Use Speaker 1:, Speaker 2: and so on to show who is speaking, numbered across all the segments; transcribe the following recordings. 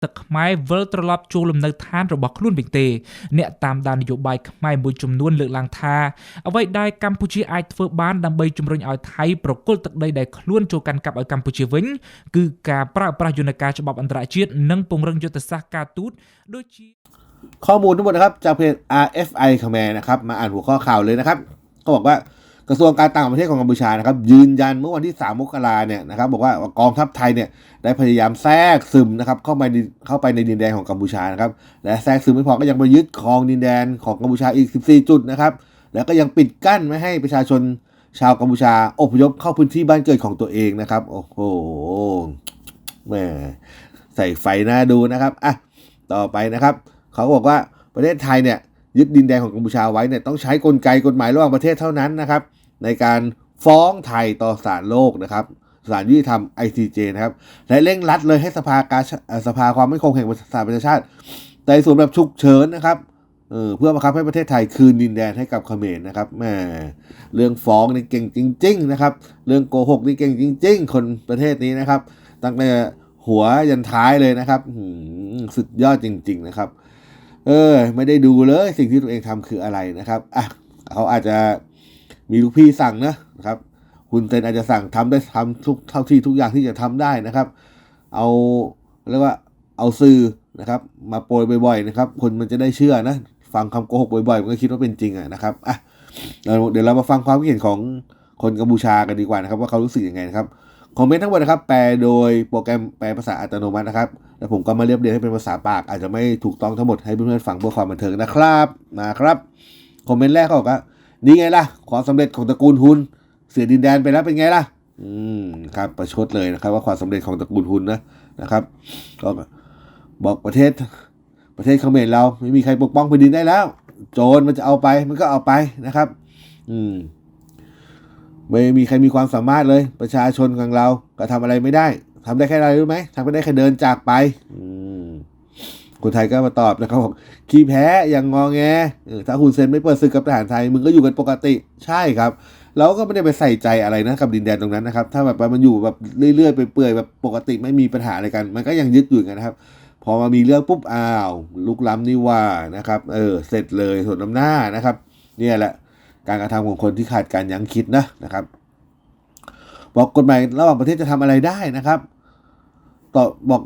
Speaker 1: แต่ขมายเวิร์ตลอบจูลมในทานระบบคลุ่นเบ่งเตเนตามดานนโยบายขมายมวยจำนวนเลือกลางทาเอาไว้ได้กัมพูชีไอเฟิร์บ้านดำใบจุ่มรอยเอาไทยปรากฏตักใดได้คลุ่นโจกันกับเอากัมพูชีวิ่งคือการปราบปรามยุนการฉบับอันตรายเชียดนั่งปงเรื่องยุทธศาสตร์การตูดโดย
Speaker 2: ข้อมูลทั้งหมดนะครับจากเพจ RFI ขมานะครับมาอ่านหัวข้อข่าวเลยนะครับเขาบอกว่า กระทรวงการต่างประเทศของกัมพูชานะครับยืนยันเมื่อวันที่ 3 มกราเนี่ยนะครับบอกว่ากองทัพไทยเนี่ยได้พยายามแทรกซึมนะครับเข้าไปในเข้าไปในดินแดนของกัมพูชานะครับและแทรกซึมไม่พอก็ยังไปยึดครองดินแดนของกัมพูชาอีก 14 จุดนะครับแล้วก็ยังปิดกั้นไม่ให้ประชาชนชาวกัมพูชาอพยพเข้าพื้นที่บ้านเกิดของตัวเองนะครับ โอ้โหแหมใส่ไฟหน้าดูนะครับอะต่อไปนะครับ เขาบอกว่าประเทศไทยเนี่ยยึดดินแดนของกัมพูชาไว้เนี่ยต้องใช้กลไกกฎหมายระหว่างประเทศเท่านั้นนะครับ ในการฟ้องไทยต่อศาลโลกนะครับศาลยุติธรรม ICJ นะครับและเร่งรัดเลยให้สภากาชเอ่อสภาความมั่นคงแห่งสหประชาชาติไต่สวนแบบฉุกเฉินนะครับเออเพื่อบังคับให้ประเทศไทยคืนดินแดนให้กับเขมรนะครับแหมเรื่องฟ้องนี่เก่งจริง ๆ นะครับ เรื่องโกหกนี่เก่งจริง ๆ คนประเทศนี้นะครับ ตั้งแต่หัวยันท้ายเลยนะครับสุดยอดจริง ๆ นะครับ เออ ไม่ได้ดูเลยสิ่งที่ตัวเองทำคืออะไรนะครับอะเขาอาจจะ มีลูกพี่สั่งนะนะครับ คุณเซนอาจจะสั่งทำได้ทำทุกเท่าที่ทุกอย่างที่จะทำได้นะครับ เอาเรียกว่าเอาสื่อนะครับ มาโปรยบ่อยๆนะครับ คนมันจะได้เชื่อนะ ฟังคำโกหกบ่อยๆ มันก็คิดว่าเป็นจริงอะนะครับอะเราเดี๋ยวเรามาฟังความคิดเห็นของคนกัมพูชากันดีกว่านะครับ ว่าเขารู้สึกยังไงนะครับคอมเมนต์ทั้งหมดนะครับ แปลโดยโปรแกรมแปลภาษาอัตโนมัตินะครับ แล้วผมก็มาเรียบเรียงให้เป็นภาษาปาก อาจจะไม่ถูกต้องทั้งหมดให้เพื่อนๆฟังเพื่อความบันเทิงนะครับ มาครับ คอมเมนต์แรกเขาบอกว่า นี่ไงล่ะ ความสำเร็จของตระกูลฮุนเสียดินแดนไปแล้วเป็นไงล่ะ อืมครับประชดเลยนะครับ ว่าความสำเร็จของตระกูลฮุนนะนะครับก็บอกประเทศประเทศเขมรเราไม่มีใครปกป้องแผ่นดินได้แล้ว โจรมันจะเอาไปมันก็เอาไปนะครับ อืมไม่มีใครมีความสามารถเลย ประชาชนของเราก็ทำอะไรไม่ได้ทำได้แค่อะไรรู้ไหมทำไม่ได้แค่เดินจากไป อืม คนไทยก็มาตอบนะครับบอกขี้แพ้อย่างงอแงถ้าคุณเซนไม่เปิดศึกกับทหารไทยมึงก็อยู่กันปกติใช่ครับเราก็ไม่ได้ไปใส่ใจอะไรนะกับดินแดนตรงนั้นนะครับ ถ้าแบบมันอยู่แบบเรื่อยๆไปเปื่อยแบบปกติไม่มีปัญหาอะไรกัน มันก็ยังยึดอยู่กันนะครับ พอมามีเรื่องปุ๊บอ้าวลุกล้ำนี่ว่านะครับเออเสร็จเลยส่วนน้ำหน้านะครับ เนี่ยแหละการกระทำของคนที่ขาดการยั้งคิดนะนะครับ บอกกฎหมายระหว่างประเทศจะทำอะไรได้นะครับ ต่อบอก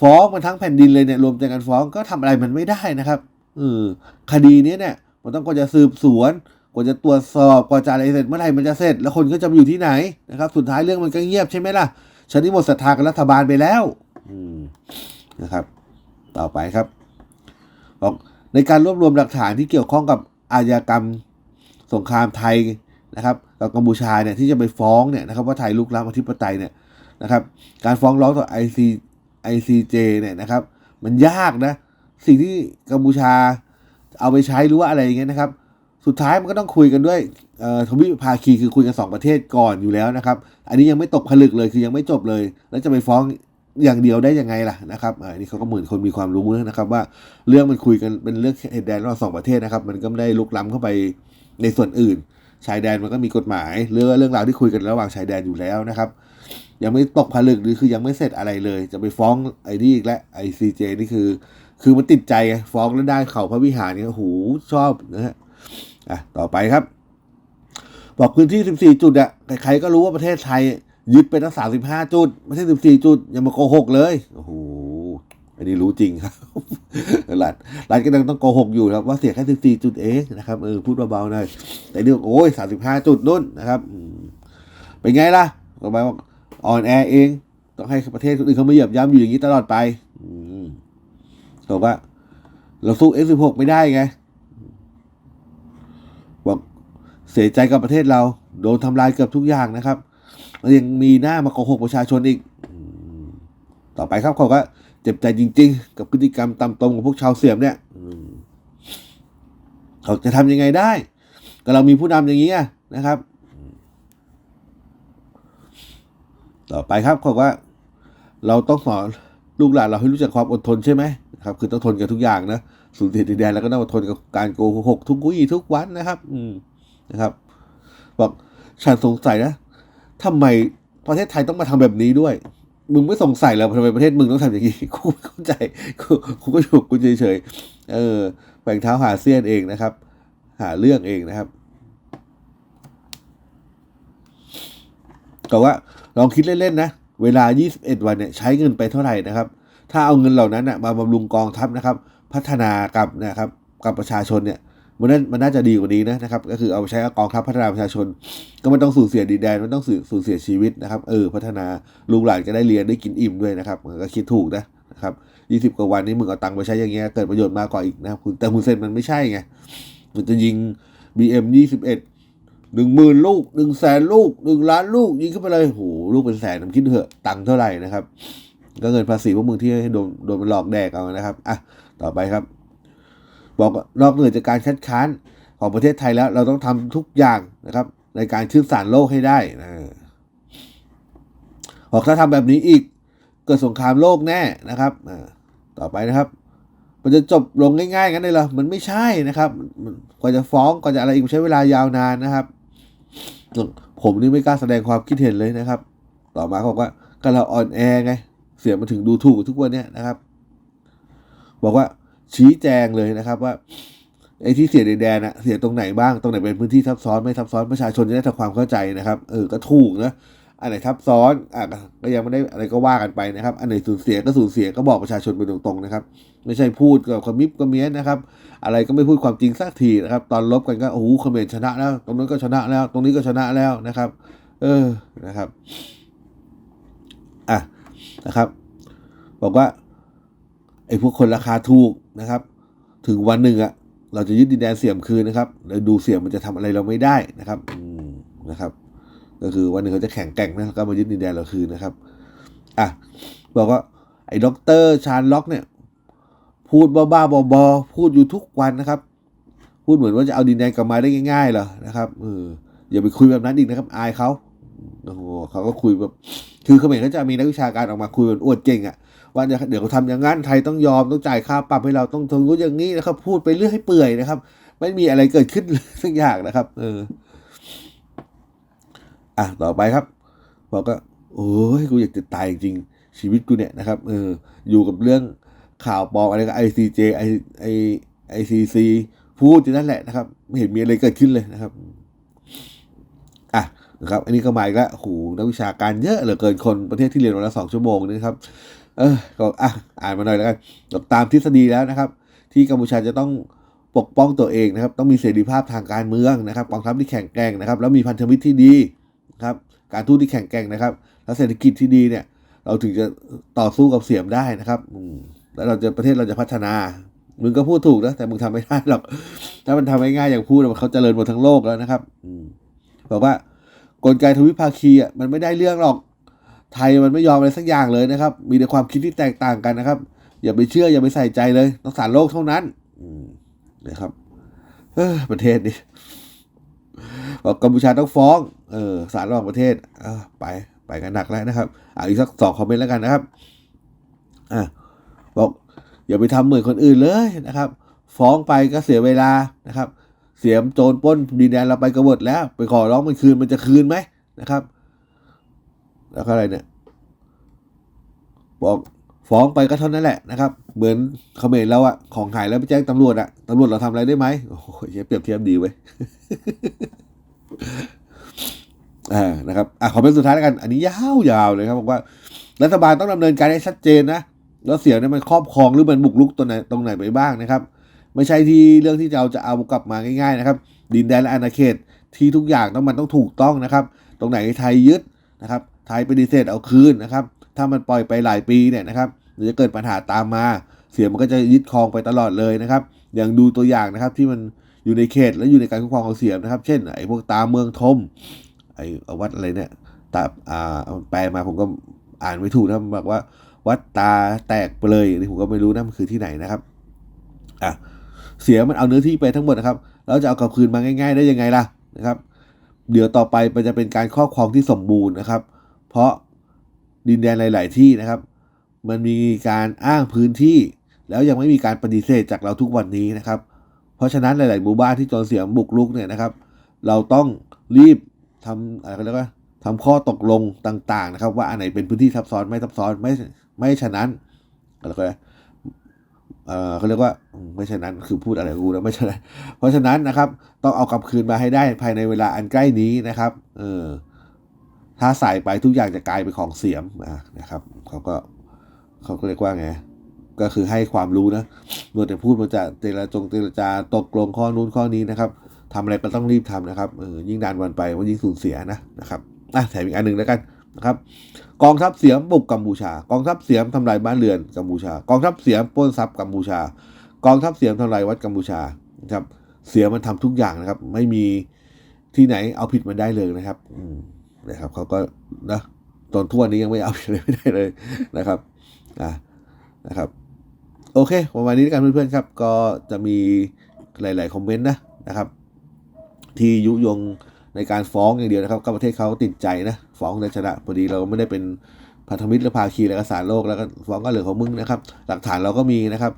Speaker 2: ฟ้องมันทั้งแผ่นดินเลยเนี่ยรวมใจกันฟ้องก็ทำอะไรมันไม่ได้นะครับเออคดีนี้เนี่ยมันต้องกว่าจะสืบสวน กว่าจะตรวจสอบกว่าจะอะไรเสร็จเมื่อไหร่มันจะเสร็จ แล้วคนก็จะอยู่ที่ไหนนะครับ สุดท้ายเรื่องมันก็เงียบใช่ไหมล่ะฉันนี่หมดศรัทธากับรัฐบาลไปแล้วอืมนะครับ ต่อไปครับบอกในการรวบรวมหลักฐานที่เกี่ยวข้องกับอาญากรรมสงครามไทยนะครับกับกัมพูชาเนี่ยที่จะไปฟ้องเนี่ยนะครับว่าไทยลุกล้ำอธิปไตยเนี่ยนะครับ การฟ้องร้องต่อ IC ICJ เนี่ยนะครับ มันยากนะ สิ่งที่กัมพูชาเอาไปใช้หรือว่าอะไรอย่างเงี้ยนะครับ สุดท้ายมันก็ต้องคุยกันด้วยทวิภาคีคือคุยกันสองประเทศก่อนอยู่แล้วนะครับ อันนี้ยังไม่ตกผลึกเลยคือยังไม่จบเลย แล้วจะไปฟ้องอย่างเดียวได้ยังไงล่ะนะครับอันนี้เขาก็เหมือนคนมีความรู้นะครับ ว่าเรื่องมันคุยกันเป็นเรื่องเขตแดนระหว่างสองประเทศนะครับ มันก็ไม่ได้ลุกล้ำเข้าไปในส่วนอื่น ชายแดนมันก็มีกฎหมายเรื่องเรื่องราวที่คุยกันระหว่างชายแดนอยู่แล้วนะครับ ยังไม่ตกผลึกหรือคือยังไม่เสร็จอะไรเลย จะไปฟ้องไอ้นี่อีกแล้วไอซีเจนี่คือ คือมันติดใจไงฟ้องแล้วได้เขาพระวิหารเนี่ยโอ้โหชอบนะฮะอะต่อไปครับ บอกพื้นที่ 14 จุดอะใครๆก็รู้ว่าประเทศไทย ยึดไปตั้ง 35 จุด ไม่ใช่ 14 จุดย่ามาโกหกเลยโอ้โหอันนี้รู้จริงครับรัฐรัฐก็ยังต้องโกหกอยู่ครับว่าเสียแค่14จุดเองนะครับเออพูดเบาๆหน่อยแต่นี่อกโอ้ย35จุดนู่นนะครับเป็นไงล่ะก็หมายว่า อ่อนแอเอง ต้องให้ประเทศคนอื่นเขามาเหยียบย่ำอยู่อย่างนี้ตลอดไปบอกว่า เราสู้ F16 ไม่ได้ไงบอกเสียใจกับประเทศเรา โดนทำลายเกือบทุกอย่างนะครับแล้วยังมีหน้ามาโกหกประชาชนอีก ต่อไปครับเขาก็เจ็บใจจริง ๆ กับพฤติกรรมตำตรงของพวกชาวเสียมเนี่ยเขาจะทำยังไงได้ ก็เรามีผู้นำอย่างนี้นะครับ ต่อไปครับเขาว่า เราต้องสอนลูกหลานเราให้รู้จักความอดทนใช่ไหมครับ คือต้องทนกับทุกอย่างนะสูญเสียดินแดนแล้วก็ต้องอดทนกับการโกหกทุกวี่ทุกวันนะครับ อืมนะครับ บอกฉันสงสัยนะทำไมประเทศไทยต้องมาทำแบบนี้ด้วย มึงไม่สงสัยแล้วทำไมประเทศมึงต้องทำอย่างนี้กูไม่เข้าใจกูกูก็อยู่กูเฉยๆเออแบ่งเท้าหาเสี้ยนเองนะครับ หาเรื่องเองนะครับ แต่ว่าลองคิดเล่นๆนะ เวลา 21 วันเนี่ยใช้เงินไปเท่าไหร่นะครับ ถ้าเอาเงินเหล่านั้นนะมาบำรุงกองทัพนะครับ พัฒนากับนะครับกับประชาชนเนี่ยมันน่ามันน่าจะดีกว่านี้นะนะครับ ก็คือเอาไปใช้กองทัพพัฒนาประชาชน ก็ไม่ต้องสูญเสียดินแดนไม่ต้องสูญเสียชีวิตนะครับ เออ พัฒนาลูกหลานก็ได้เรียนได้กินอิ่มด้วยนะครับมันก็คิดถูกนะนะครับยี่สิบกว่าวันนี้มึงเอาตังค์ไปใช้อย่างเงี้ยเกิดประโยชน์มากกว่าอีกนะครับคุณแต่คุณเซนมันไม่ใช่ไงมันจะยิง BM ยี่สิบเอ็ด หนึ่งหมื่นลูกหนึ่งแสนลูกหนึ่งล้านลูกยิงขึ้นไปเลยโหลูกเป็นแสนผมคิดเถอะตังค์เท่าไหร่นะครับ ก็เงินภาษีพวกมึงที่ให้โดนโดนมันหลอกแดกเอานะครับอะต่อไปครับ บอกว่านอกเหนือจากการคัดค้านของประเทศไทยแล้ว เราต้องทำทุกอย่างนะครับ ในการชื่นสารโลกให้ได้นะบอกถ้าทำแบบนี้อีก เกิดสงครามโลกแน่นะครับอ่าต่อไปนะครับมันจะจบลงง่ายๆงั้นเลยเหรอ มันไม่ใช่นะครับ กว่าจะฟ้อง กว่าจะอะไรอีกใช้เวลายาวนานนะครับ ผมนี่ไม่กล้าแสดงความคิดเห็นเลยนะครับ ต่อมาเขาบอกว่าก็เราอ่อนแอไง เสียมาถึงดูถูกทุกวันเนี้ยนะครับ บอกว่าชี้แจงเลยนะครับว่าไอ้ที่เสียดินแดนอะเสียตรงไหนบ้าง ตรงไหนเป็นพื้นที่ซับซ้อนไม่ซับซ้อนประชาชนจะได้ทำความเข้าใจนะครับ เออก็ถูกนะ อันไหนทับซ้อนอะก็ยังไม่ได้อะไรก็ว่ากันไปนะครับ อันไหนสูญเสียก็สูญเสียก็บอกประชาชนไปตรงๆนะครับ ไม่ใช่พูดกับคอมิบก็เมียนนะครับ อะไรก็ไม่พูดความจริงสักทีนะครับ ตอนลบกันก็โอ้โหเขมรชนะแล้ว ตรงนั้นก็ชนะแล้ว ตรงนี้ก็ชนะแล้วนะครับ เออนะครับอะนะครับ บอกว่าไอ้พวกคนราคาถูกนะครับ ถึงวันหนึ่งอะเราจะยึดดินแดนเสียมคืนนะครับแล้วดูเสียมมันจะทำอะไรเราไม่ได้นะครับอืมนะครับ ก็คือวันหนึ่งเขาจะแข่งแกร่งนะแล้วก็มายึดดินแดนเราคืนนะครับอะบอกว่าไอ้ด็อกเตอร์ชาญล็อกเนี่ย พูดบ้าๆบอๆพูดอยู่ทุกวันนะครับ พูดเหมือนว่าจะเอาดินแดนกลับมาได้ง่ายๆเหรอนะครับเอออย่าไปคุยแบบนั้นอีกนะครับ อายเขาโอ้โหเขาก็คุยแบบ คือเขมรเขาจะมีนักวิชาการออกมาคุยแบบอวดเก่งอะว่าเดี๋ยวเขาทำอย่างนั้นไทยต้องยอมต้องจ่ายค่าปรับให้เราต้องทนรู้อย่างนี้นะครับ พูดไปเรื่อยให้เปื่อยนะครับ ไม่มีอะไรเกิดขึ้นสักอย่างนะครับ เออ อะต่อไปครับ บอกก็โอ้ยกูอยากจะตายจริงชีวิตกูเนี่ยนะครับเอออยู่กับเรื่องข่าวปลอมอะไรกับไอซีเจไอไอไอซีซีพูดอยู่นั่นแหละนะครับ ไม่เห็นมีอะไรเกิดขึ้นเลยนะครับอะนะครับ อันนี้ก็มาอีกแล้วโอ้โหนักวิชาการเยอะเหลือเกินคนประเทศที่เรียนวันละสองชั่วโมงนี่นะครับ เออก็อะอ่านมาหน่อยแล้วกันตามทฤษฎีแล้วนะครับ ที่กัมพูชาจะต้องปกป้องตัวเองนะครับ ต้องมีเสรีภาพทางการเมืองนะครับกองทัพที่แข็งแกร่งนะครับ แล้วมีพันธมิตรที่ดี ครับ การทูตที่แข็งแกร่งนะครับ แล้วเศรษฐกิจที่ดีเนี่ย เราถึงจะต่อสู้กับเสียมได้นะครับแล้วเราจะประเทศเราจะพัฒนา มึงก็พูดถูกนะแต่มึงทำไม่ได้หรอก ถ้ามันทำง่ายๆอย่างพูดมันเขาเจริญหมดทั้งโลกแล้วนะครับอืบอกว่ากลไกทวิภาคีอะมันไม่ได้เรื่องหรอก ไทยมันไม่ยอมอะไรสักอย่างเลยนะครับ มีแต่ความคิดที่แตกต่างกันนะครับ อย่าไปเชื่ออย่าไปใส่ใจเลยต้องสารโลกเท่านั้นอืนะครับ เออประเทศนี้บอกกัมพูชาต้องฟ้อง เออศาลระหว่างประเทศเออไปไปกันหนักแล้วนะครับอ่าอีกสักสองคอมเมนต์แล้วกันนะครับอะบอกอย่าไปทำเหมือนคนอื่นเลยนะครับ ฟ้องไปก็เสียเวลานะครับ เสียมโจรป้นดินแดนเราไปกระบดแล้ว ไปขอร้องมันคืนมันจะคืนไหมนะครับ แล้วก็อะไรเนี่ย บอกฟ้องไปก็เท่านั้นแหละนะครับ เหมือนเขมรเราอะของหายแล้วไปแจ้งตำรวจอะตำรวจเราทำอะไรได้ไหมโอ้โหเปรียบเทียบดีเว้ย อ่านะครับอะขอเป็นสุดท้ายแล้วกัน อันนี้ยาวๆเลยครับบอกว่า รัฐบาลต้องดำเนินการให้ชัดเจนนะแล้วเสียงเนี่ยมันครอบครองหรือมันบุกรุกตัวไหนตรงไหนไปบ้างนะครับ ไม่ใช่ที่เรื่องที่จะเอาจะเอากลับมาง่ายๆนะครับ ดินแดนและอาณาเขตที่ทุกอย่างต้องมันต้องถูกต้องนะครับ ตรงไหนไทยยึดนะครับ ไทยปฏิเสธเอาคืนนะครับ ถ้ามันปล่อยไปหลายปีเนี่ยนะครับเดี๋ยวจะเกิดปัญหาตามมา เสียงมันก็จะยึดครองไปตลอดเลยนะครับ อย่างดูตัวอย่างนะครับที่มันอยู่ในเขตและอยู่ในการคุ้มครองของเสียงนะครับ เช่นไอ้พวกตาเมืองทม ไอ้วัดอะไรเนี่ยตาอ่าแปลมาผมก็อ่านไม่ถูกนะบอกว่า วัดตาแตกไปเลยนี่ผมก็ไม่รู้นะมันคือที่ไหนนะครับอะเสียมันเอาเนื้อที่ไปทั้งหมดนะครับแล้วจะเอากลับคืนมาง่าย ๆ ได้ยังไงล่ะนะครับ เดี๋ยวต่อไปมันจะเป็นการครอบครองที่สมบูรณ์นะครับ เพราะดินแดนหลาย ๆ ที่นะครับ มันมีการอ้างพื้นที่ แล้วยังไม่มีการปฏิเสธจากเราทุกวันนี้นะครับ เพราะฉะนั้นหลาย ๆ หมู่บ้านที่โจรเสียมบุกรุกเนี่ยนะครับ เราต้องรีบ ทำอะไรกันแล้วก็ทำข้อตกลงต่าง ๆ นะครับ ว่าอันไหนเป็นพื้นที่ซับซ้อนไม่ซับซ้อนไม่ไม่ฉะนั้นแล้วก็เออเขาเรียกว่าไม่ฉะนั้นคือพูดอะไรกูแล้วไม่ฉะนั้นเพราะฉะนั้นนะครับ ต้องเอากลับคืนมาให้ได้ภายในเวลาอันใกล้นี้นะครับ เออถ้าใส่ไปทุกอย่างจะกลายเป็นของเสียมอะนะครับเขาก็เขาก็เรียกว่าไงก็คือให้ความรู้นะเมัวแต่พูดมันจะเจรจงเจรจาตกลงข้อนู้นข้อนี้นะครับ ทำอะไรก็ต้องรีบทำนะครับเออยิ่งนานวันไปมันยิ่งสูญเสียนะนะครับอะแถมอีกอันหนึ่งแล้วกันนะครับ กองทัพเสียมบุกกัมพูชา กองทัพเสียมทำลายบ้านเรือนกัมพูชา กองทัพเสียมปล้นทรัพย์กัมพูชา กองทัพเสียมทำลายวัดกัมพูชานะครับเสียมันทำทุกอย่างนะครับ ไม่มีที่ไหนเอาผิดมันได้เลยนะครับอืนะครับเขาก็นะตอนทั่วนนี้ยังไม่เอาผิดเลยไม่ได้เลยนะครับอะนะครับ โอเคประมาณนี้แล้วกันเพื่อนๆครับ ก็จะมีหลาย ๆ คอมเมนต์นะนะครับ ที่ยุยงในการฟ้องอย่างเดียวนะครับ ก็ประเทศเขาติดใจนะฟ้องได้ชนะพอดีเราไม่ได้เป็นพันธมิตรหรือภาคีแล้วก็สารโลกแล้วก็ฟ้องก็เหลืองของมึงนะครับ หลักฐานเราก็มีนะครับ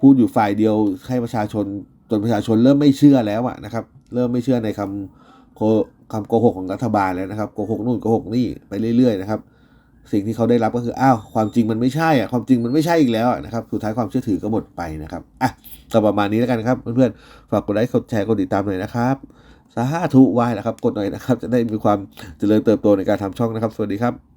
Speaker 2: พูดอยู่ฝ่ายเดียวให้ประชาชนจนประชาชนเริ่มไม่เชื่อแล้วอะนะครับ เริ่มไม่เชื่อในคำโคำโกหกของรัฐบาลแล้วนะครับโกหกนู่นโกหกนี่ไปเรื่อยๆนะครับ สิ่งที่เขาได้รับก็คืออ้าวความจริงมันไม่ใช่อะความจริงมันไม่ใช่อีกแล้วนะครับสุดท้ายความเชื่อถือก็หมดไปนะครับอะก็ประมาณนี้แล้วกันครับเพื่อนๆฝากกดไลค์กดแชร์กดติดตามหน่อยนะครับ สาธุวายนะครับ กดหน่อยนะครับ จะได้มีความเจริญเติบโตในการทำช่องนะครับ สวัสดีครับ